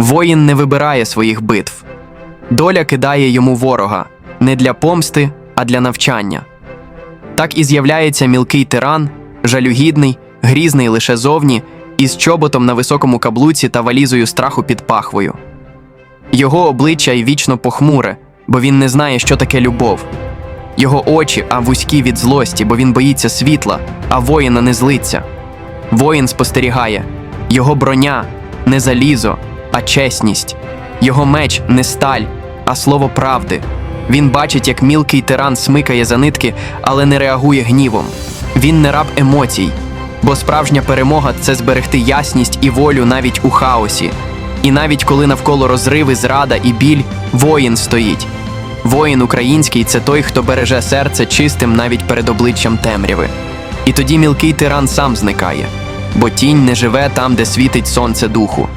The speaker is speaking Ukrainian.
Воїн не вибирає своїх битв. Доля кидає йому ворога не для помсти, а для навчання. Так і з'являється мілкий тиран, жалюгідний, грізний лише зовні, із чоботом на високому каблуці та валізою страху під пахвою. Його обличчя й вічно похмуре, бо він не знає, що таке любов. Його очі, а вузькі від злості, бо він боїться світла, а воїна не злиться. Воїн спостерігає його броня не залізо, а чесність, його меч не сталь, а слово правди. Він бачить, як мілкий тиран смикає за нитки, але не реагує гнівом. Він не раб емоцій, бо справжня перемога це зберегти ясність і волю навіть у хаосі. І навіть коли навколо розриви, зрада і біль, воїн стоїть. Воїн український це той, хто береже серце чистим навіть перед обличчям темряви. І тоді мілкий тиран сам зникає, бо тінь не живе там, де світить сонце духу.